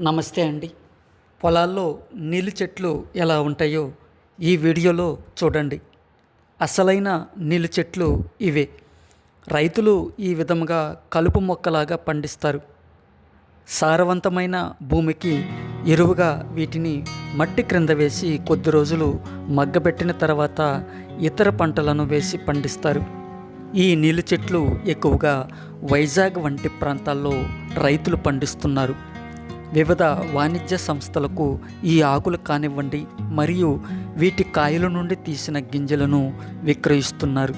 నమస్తే అండి. పొలాల్లో నీళ్ళు చెట్లు ఎలా ఉంటాయో ఈ వీడియోలో చూడండి. అసలైన నీళ్ళు చెట్లు ఇవే. రైతులు ఈ విధముగా కలుపు మొక్కలాగా పండిస్తారు. సారవంతమైన భూమికి ఎరువుగా వీటిని మట్టి క్రింద వేసి కొద్ది రోజులు మగ్గబెట్టిన తర్వాత ఇతర పంటలను వేసి పండిస్తారు. ఈ నీళ్ళు చెట్లు ఎక్కువగా వైజాగ్ వంటి ప్రాంతాల్లో రైతులు పండిస్తున్నారు. వివిధ వాణిజ్య సంస్థలకు ఈ ఆకులు కానివ్వండి మరియు వీటి కాయల నుండి తీసిన గింజలను విక్రయిస్తున్నారు.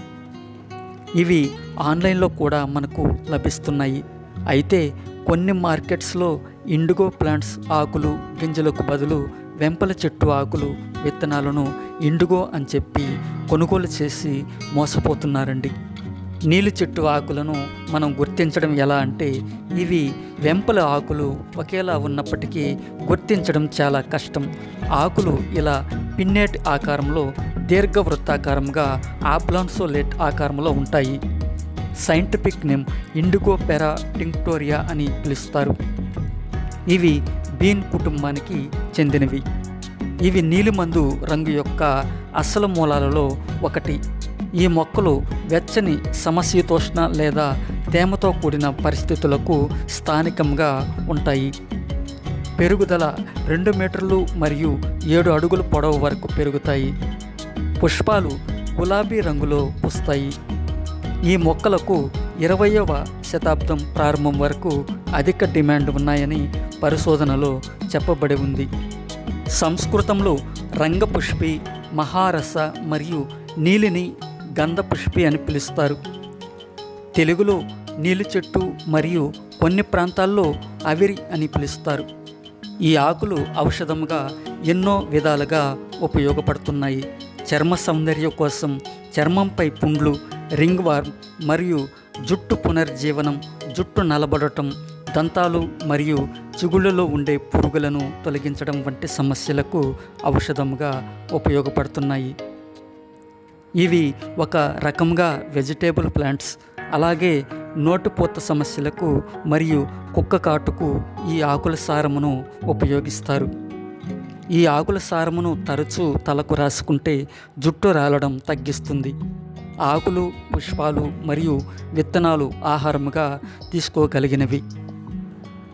ఇవి ఆన్లైన్లో కూడా మనకు లభిస్తున్నాయి. అయితే కొన్ని మార్కెట్స్లో ఇండిగో ప్లాంట్స్ ఆకులు గింజలకు బదులు వెంపల చెట్టు ఆకులు విత్తనాలను ఇండిగో అని చెప్పి కొనుగోలు చేసి మోసపోతున్నారండి. నీలి చెట్టు ఆకులను మనం గుర్తించడం ఎలా అంటే ఇవి వెంపల ఆకులు ఒకేలా ఉన్నప్పటికీ గుర్తించడం చాలా కష్టం. ఆకులు ఇలా పిన్నేట్ ఆకారంలో దీర్ఘవృత్తాకారంగా ఆబ్లాన్సోలేట్ ఆకారంలో ఉంటాయి. Scientific name Indigofera tinctoria అని పిలుస్తారు. ఇవి బీన్ కుటుంబానికి చెందినవి. ఇవి నీలిమందు రంగు యొక్క అసలు మూలాలలో ఒకటి. ఈ మొక్కలు వెచ్చని సమశీతోష్ణ లేదా తేమతో కూడిన పరిస్థితులకు స్థానికంగా ఉంటాయి. పెరుగుదల రెండు మీటర్లు మరియు ఏడు అడుగుల పొడవు వరకు పెరుగుతాయి. పుష్పాలు గులాబీ రంగులో పూస్తాయి. ఈ మొక్కలకు ఇరవయవ శతాబ్దం ప్రారంభం వరకు అధిక డిమాండ్ ఉన్నాయని పరిశోధనలో చెప్పబడి ఉంది. సంస్కృతంలో రంగపుష్పి మహారస మరియు నీలిని గంధపుష్పి అని పిలుస్తారు. తెలుగులో నీలి చెట్టు మరియు కొన్ని ప్రాంతాల్లో అవిరి అని పిలుస్తారు. ఈ ఆకులు ఔషధముగా ఎన్నో విధాలుగా ఉపయోగపడుతున్నాయి. చర్మ సౌందర్యం కోసం చర్మంపై పుండ్లు రింగ్ వార్మ్ మరియు జుట్టు పునర్జీవనం జుట్టు నలబడటం దంతాలు మరియు చిగుళ్ళలో ఉండే పురుగులను తొలగించడం వంటి సమస్యలకు ఔషధముగా ఉపయోగపడుతున్నాయి. ఇవి ఒక రకంగా వెజిటేబుల్ ప్లాంట్స్. అలాగే నోటుపోత సమస్యలకు మరియు కుక్క కాటుకు ఈ ఆకుల సారమును ఉపయోగిస్తారు. ఈ ఆకుల సారమును తరచూ తలకు రాసుకుంటే జుట్టు రాలడం తగ్గిస్తుంది. ఆకులు పుష్పాలు మరియు విత్తనాలు ఆహారముగా తీసుకోగలిగినవి.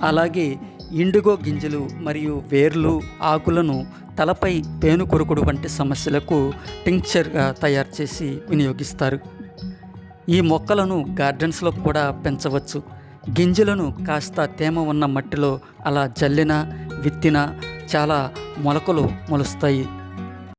అలాగే ఇండిగో గింజలు మరియు వేర్లు ఆకులను తలపై పేను కొరుకుడు వంటి సమస్యలకు టింక్చర్గా తయారు చేసి వినియోగిస్తారు. ఈ మొక్కలను గార్డెన్స్లో కూడా పెంచవచ్చు. గింజలను కాస్త తేమ ఉన్న మట్టిలో అలా జల్లిన విత్తిన చాలా మొలకలు మొలుస్తాయి.